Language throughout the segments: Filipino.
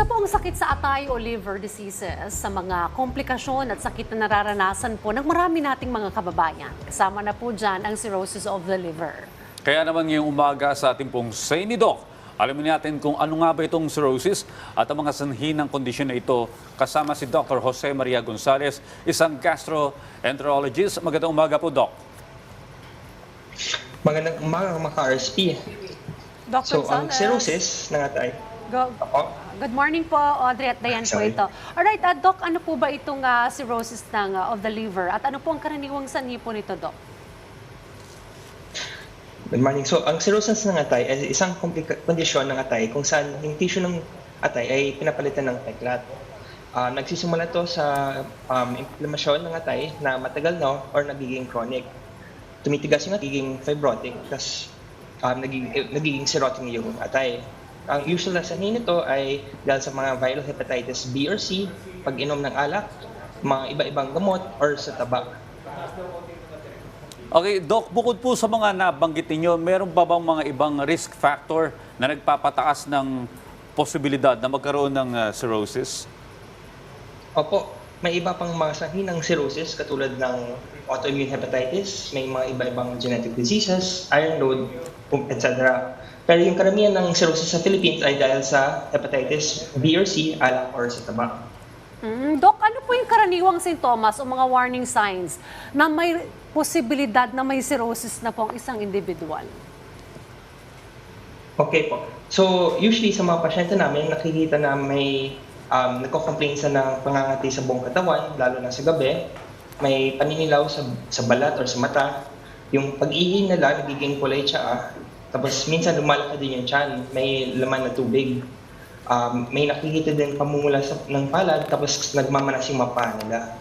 Isa po ang sakit sa atay o liver diseases sa mga komplikasyon at sakit na nararanasan po ng marami nating mga kababayan. Kasama na po dyan ang cirrhosis of the liver. Kaya naman ngayong umaga sa ating pong Say ni Doc, alamin natin kung ano nga ba itong cirrhosis at ang mga sanhi ng kondisyon na ito kasama si Dr. Jose Maria Gonzalez, isang gastroenterologist. Magandang umaga po, Doc. Magandang umaga mga ka-RSP. Dr. So, ang cirrhosis ng atay. Go. Good morning po, Audrey at Diane po ito. Alright, uh, Doc, ano po ba itong ah, cirrhosis ng, ah, of the liver? At ano po ang karaniwang sanhi po nito, Doc? good morning. So, ang cirrhosis ng atay ay isang kondisyon ng atay kung saan yung tissue ng atay ay pinapalitan ng peklat. Ah, nagsisimula to sa um, inflamasyon ng atay na matagal na or nagiging chronic. Tumitigas yung nagiging fibrotic, tapos um, nagiging, eh, nagiging cirrhotic yung atay. Ang usual na sanhin nito ay dahil sa mga viral hepatitis B or C, pag-inom ng alak, mga iba-ibang gamot, or sa taba. Okay, Doc, bukod po sa mga nabanggit ninyo, meron pa bang mga ibang risk factor na nagpapataas ng posibilidad na magkaroon ng ah, cirrhosis? Opo, may iba pang mga sanhi ng cirrhosis katulad ng autoimmune hepatitis, may mga iba-ibang genetic diseases, iron load, etc. Pero yung karamihan ng cirrhosis sa Philippines ay dahil sa hepatitis B or C, alak or sa taba. Mm, Doc, ano po yung karaniwang sintomas o mga warning signs na may posibilidad na may cirrhosis na po ang isang individual? Okay po. So, usually sa mga pasyente namin, nakikita na may um, nagko-complain sa ng pangangati sa buong katawan, lalo na sa gabi. May paninilaw sa, sa balat or sa mata. Yung pag-ihi nila, nagiging kulay tsaa. Tapos minsan lumalaki din yung tiyan, may laman na tubig. Um, may nakikita din pamumula sa, ng palad, tapos nagmamanas yung mapa nila.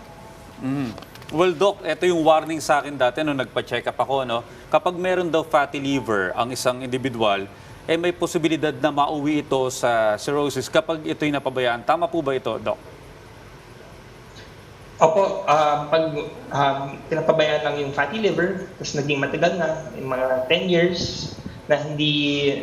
Mm. Well, Doc, ito yung warning sa akin dati nung nagpa-check up ako. No? Kapag meron daw fatty liver ang isang individual, eh may posibilidad na mauwi ito sa cirrhosis kapag ito'y napabayaan. Tama po ba ito, Doc? Opo, um, pag um, pinapabayaan lang yung fatty liver, tapos naging matagal na, yung mga 10 years, na hindi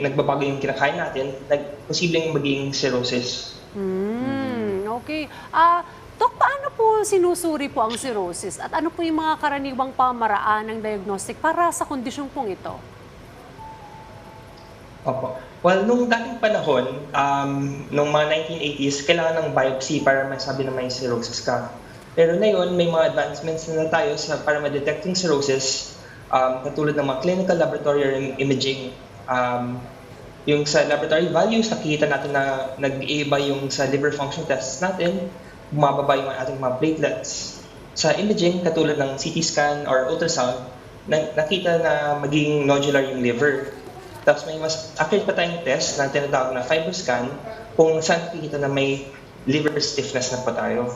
nagbabago yung kinakain natin, nag, posibleng maging cirrhosis. Hmm, okay. Ah, Doc, paano po sinusuri po ang cirrhosis? At ano po yung mga karaniwang pamaraan ng diagnostic para sa kondisyong pong ito? Opo. Well, nung dating panahon, um, nung mga 1980s, kailangan ng biopsy para masabi na may cirrhosis ka. Pero ngayon, may mga advancements na tayo sa, para ma-detect yung cirrhosis, um, katulad ng mga clinical laboratory imaging. Um, yung sa laboratory values, nakikita natin na nag-iiba yung sa liver function tests natin, bumababa yung ating mga platelets. Sa imaging, katulad ng CT scan or ultrasound, na- nakita na magiging nodular yung liver. Tapos may mas accurate pa tayong test na tinatawag na fibroscan kung saan nakikita na may liver stiffness na pa tayo.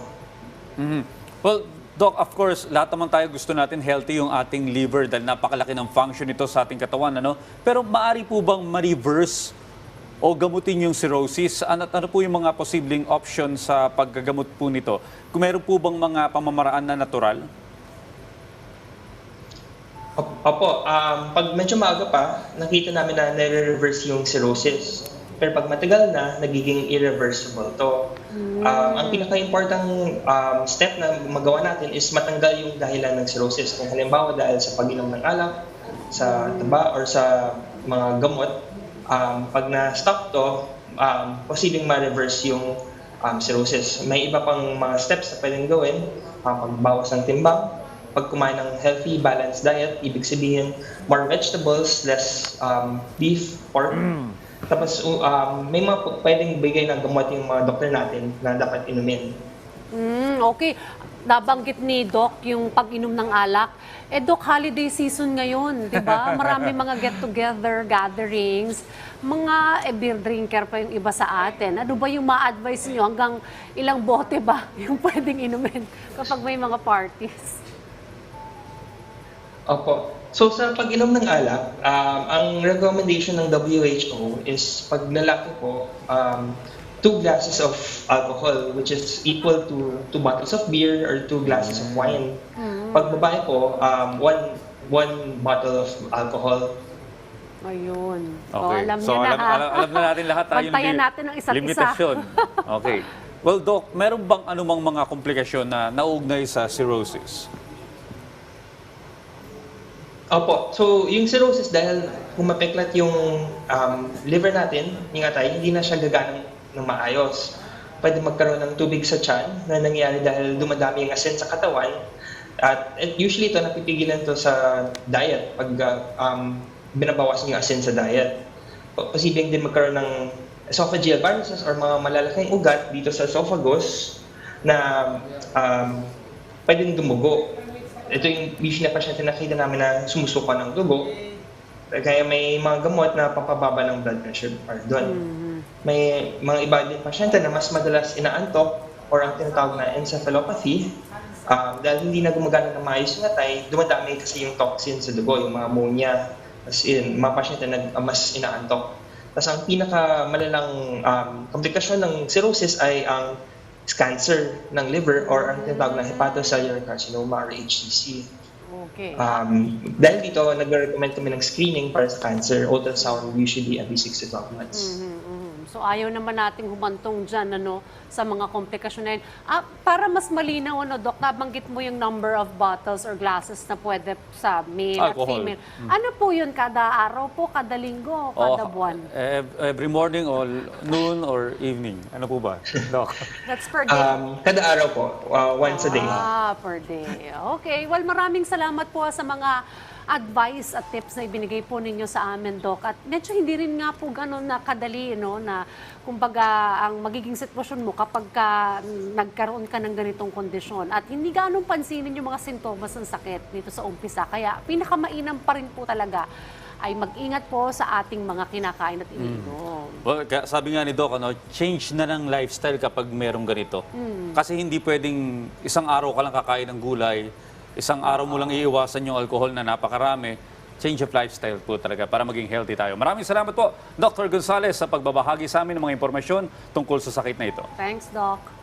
Mhm. Well, Doc, of course, lahat naman tayo gusto natin healthy yung ating liver dahil napakalaki ng function nito sa ating katawan. Ano? Pero maari po bang ma-reverse o gamutin yung cirrhosis? Ano, ano po yung mga posibleng option sa paggagamot po nito? Kung meron po bang mga pamamaraan na natural? Op- Opo, um, pag medyo maaga pa, nakita namin na nare-reverse yung cirrhosis. Pero pag matagal na, nagiging irreversible to. Um, ang pinaka-importanting um, step na magawa natin is matanggal yung dahilan ng cirrhosis. Kung halimbawa dahil sa pag-inom ng alak, sa taba, or sa mga gamot, um, pag na-stop to, um, posibleng ma-reverse yung um, cirrhosis. May iba pang mga steps na pwedeng gawin, um, pagbawas ng timbang, pag kumain ng healthy, balanced diet, ibig sabihin more vegetables, less um, beef, pork. Tapos um, may mga pwedeng bigay ng gamot yung mga doktor natin na dapat inumin. Hmm, okay. Nabanggit ni Doc yung pag-inom ng alak. Eh, Doc, holiday season ngayon, di ba? Marami mga get-together, gatherings, mga eh, beer drinker pa yung iba sa atin. Ano ba yung ma-advise nyo? Hanggang ilang bote ba yung pwedeng inumin kapag may mga parties? Opo. So sa pag-inom ng alak, um, ang recommendation ng WHO is pag lalaki po, um, two glasses of alcohol, which is equal to two bottles of beer or two glasses of wine. Pag babae po, um, one, one bottle of alcohol. Ayun. O, Okay. alam so, na alam, ha. alam, alam na natin lahat tayo Bantayan natin ang isa't isa. limitasyon. okay. Well, Doc, meron bang anumang mga komplikasyon na naugnay sa cirrhosis? Opo. So, yung cirrhosis dahil pumapeklat yung um, liver natin, yung atay, hindi na siya gaganang ng maayos. Pwede magkaroon ng tubig sa tiyan na nangyayari dahil dumadami yung asin sa katawan. At, at usually ito napipigilan to sa diet pag uh, um, binabawasan yung asin sa diet. Posibleng din magkaroon ng esophageal varices or mga malalaking ugat dito sa esophagus na um, pwedeng dumugo. Ito yung usually na pasyente nakita namin na sumusuka ng dugo. Kaya may mga gamot na pampababa ng blood pressure or doon. May mga iba din pasyente na mas madalas inaantok or ang tinatawag na encephalopathy. Um, dahil hindi na gumagana ng maayos yung atay, dumadami kasi yung toxin sa dugo, yung mga ammonia. As in, mga pasyente na uh, mas inaantok. Tapos ang pinakamalalang um, komplikasyon ng cirrhosis ay ang cancer ng liver or ang tinatawag na hepatocellular carcinoma or HCC. Okay. Um, dahil dito, nag-recommend kami ng screening para sa cancer, ultrasound usually every 6 to 12 months. Mhm, mhm. So ayaw naman nating humantong dyan ano, sa mga komplikasyon na yun. Ah, para mas malinaw, ano, Dok, nabanggit mo yung number of bottles or glasses na pwede sa male Alcohol. at female. Ano po yun? Kada araw po? Kada linggo? Kada O, buwan? ev- every morning or noon or evening? Ano po ba, Doc? That's per day? Um, kada araw po, uh, once a day. Ah, per day. Okay. Well, maraming salamat po sa mga advice at tips na ibinigay po ninyo sa amin, Doc. At medyo hindi rin nga po ganun na kadali, no, na kumbaga ang magiging sitwasyon mo kapag ka mm, nagkaroon ka ng ganitong kondisyon at hindi ganun pansinin yung mga sintomas ng sakit dito sa umpisa. Kaya pinakamainam pa rin po talaga ay mag-ingat po sa ating mga kinakain at iniinom. Well, kaya sabi nga ni Doc, ano, change na ng lifestyle kapag merong ganito. Kasi hindi pwedeng isang araw ka lang kakain ng gulay, isang araw mo lang iiwasan yung alcohol na napakarami. Change of lifestyle po talaga para maging healthy tayo. Maraming salamat po, Dr. Gonzales, sa pagbabahagi sa amin ng mga impormasyon tungkol sa sakit na ito. Thanks, Doc.